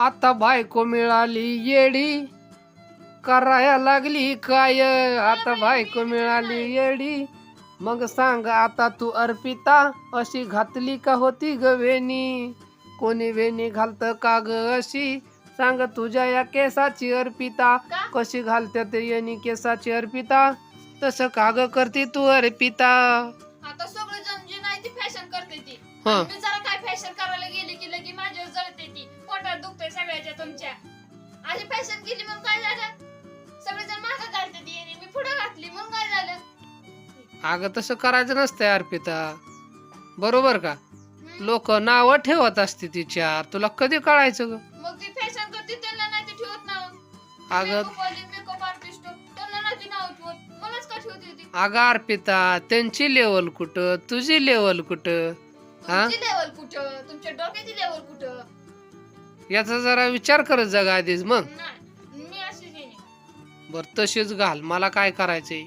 आता बायको मिळाली येडी. कराया लागली काय? आता बायको मिळाली येडी. मग सांग आता तू अर्पिता अशी घातली का होती ग वेणी? कोणी वेणी घालत का ग अशी? सांग तुझ्या या केसाची अर्पिता. कशी घालते ते येणी केसाची अर्पिता? तसं का ग करते तू अर्पिता? आता सगळं जण जे नाही ती फॅशन करते ती. हं. मी जरा काय फॅशन करायला गेली की सगळ्याच्या तुमच्या. अशी फॅशन केली मग काय झालं? सगळे जण मागं घालते ती आणि मी पुढे घातली मग काय झालं? अगं तसं करायचं नसतंय अर्पिता. बरोबर का? लोक नावं ठेवत असते तिच्यावर तुला कधी कळायचं ग? मग ती फॅशन करते त्यांना नाही ती ठेवत नाव. अगं मेकअप आर्टिस्ट त्यांना नाही ती नाव ठेवत. मलाच का ठेवते ती अगं अर्पिता त्यांची लेवल कुठं? तुझी लेवल कुठं? हा? तुमची लेवल कुठं? तुमच्या डोक्याची लेवल कुठं? याचा जरा विचार करत जगा आधीच मग. बर तशीच घाल. मला काय करायचंय?